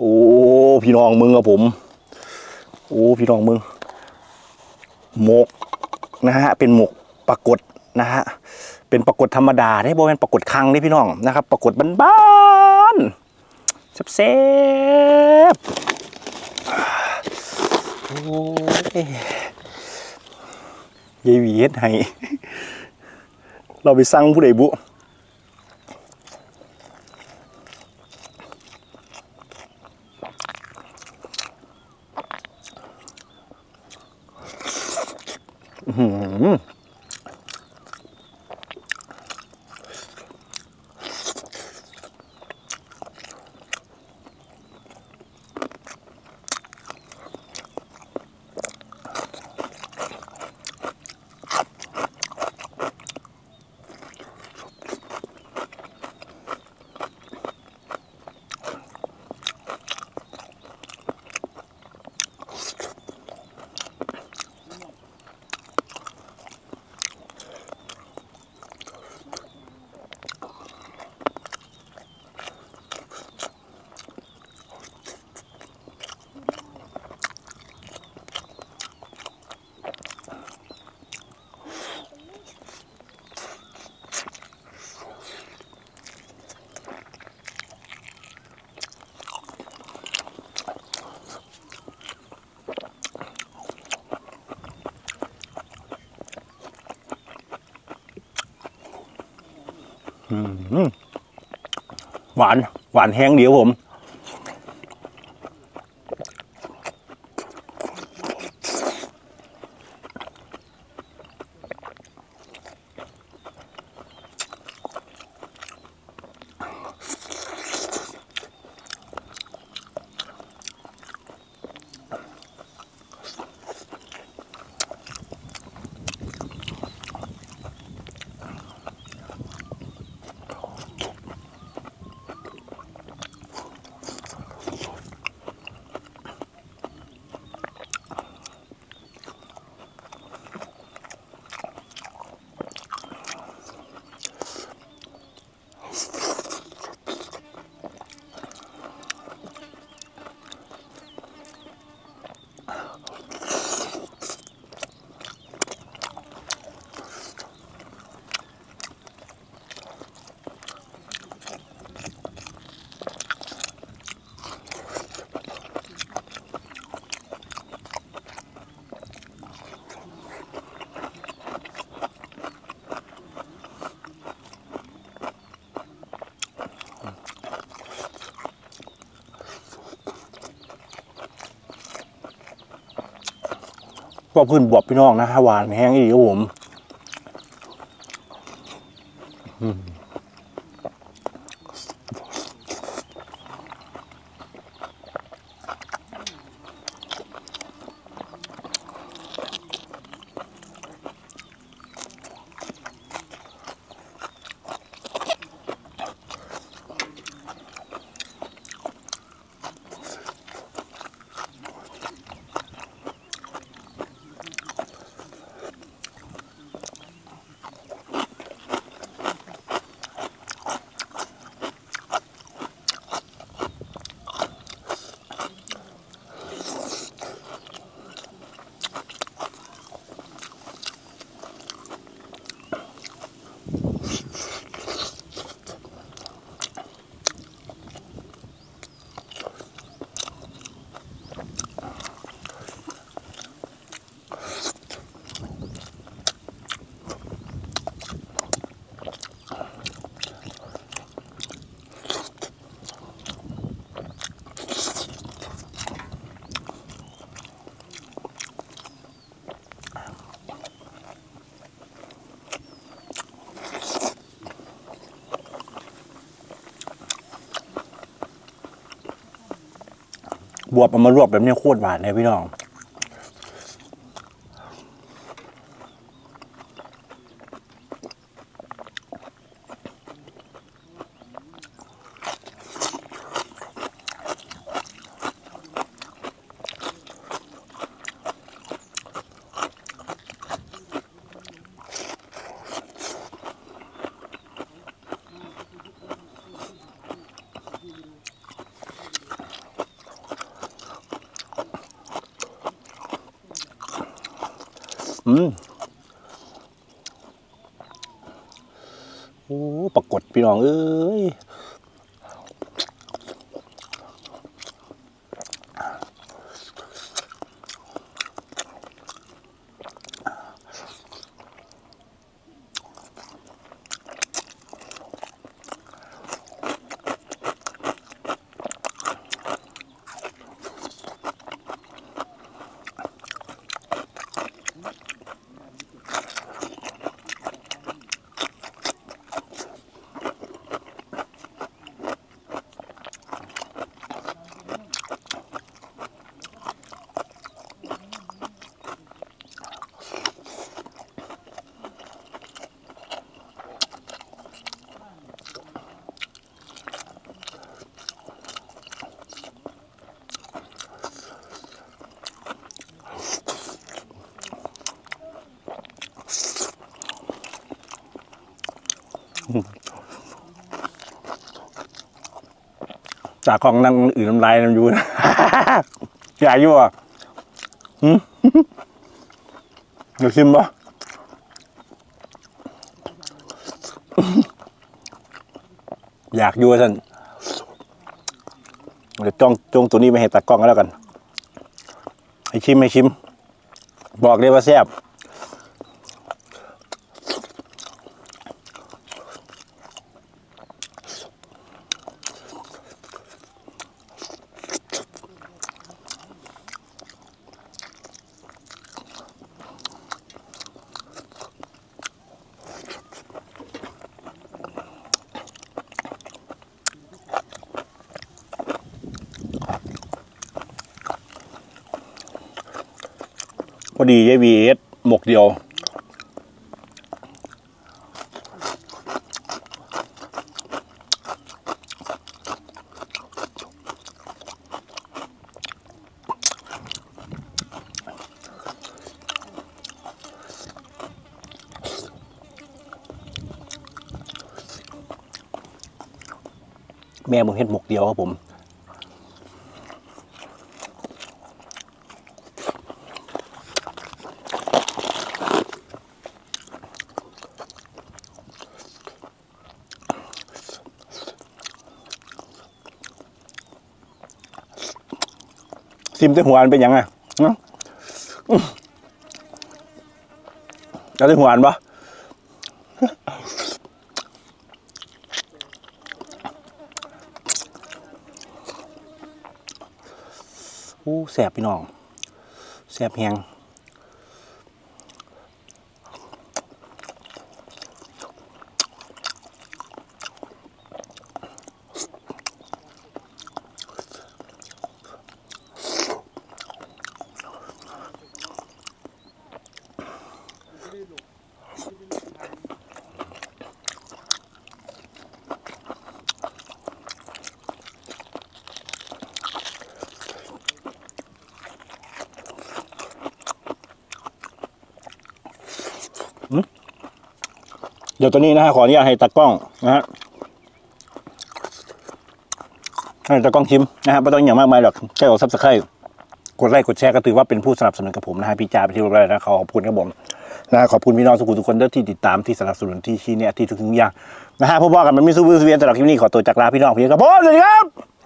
โอ้พี่น้องมึงครับผม โอ้พี่น้องมึงหมกนะฮะเป็นหมกปรากฏนะฮะเป็นปรากฏธรรมดาได้บ่เป็นปรากฏคังนี่พี่น้องนะครับ ปรากฏบ้านๆแซ่บๆโอ้ยยายวีเฮ็ดให้เราไปสั่งผู้ใดบุ ห หวาน หวานแห้งเดียวผม ก็พื้นบวบพี่น้องนะฮะหวานแห้งอีกครับผม บวบเอามารวบแบบนี้โคตรหวานเลยพี่น้อง อืมโอ้ปรากฏพี่น้องเอ้ย จากของนั่งอื่นน้ำลายน้ำยูนะอยากยู่อะหืมเดี๋ยวชิมปะอยากยู่ท่านเดี๋ยวจ้องจงตัวนี้ไปให้ตัดกล้องก็แล้วกัน ให้ชิมให้ชิม บอกเลยว่าแซ่บ พอดียายวีเอสหมกเดียว แม่ผมเฮ็ดหมกเดียวครับผม ซิมแต่หัวอันเป็นยังไงเนาะอื้อแล้วแต่หัวอันปะอู้แสบพี่น้องแสบแหง เดี๋ยวตัวนี้นะฮะขออนุญาตให้ตากล้องนะฮะให้ตากล้องชิมนะฮะไม่ต้องอย่างมากมายหรอกแค่กดซับสไครต์กดไลค์กดแชร์ก็ถือว่าเป็นผู้สนับสนุนกับผมนะฮะพี่จ่าไปที่รียบร้อยแล้วนะขอขอบคุณครับผมนะฮะขอบคุณพี่น้องสุขุมทุกคนที่ติดตามที่สนับสนุนที่ชี้เนี่ยที่ทุกสิ่งทุกอย่างนะฮะพบกันมันไมีซูเปอร์เวียนตลอดคลิปนี้ขอตัวจากลาพี่น้องพี่ครับผมสวัสดีครับ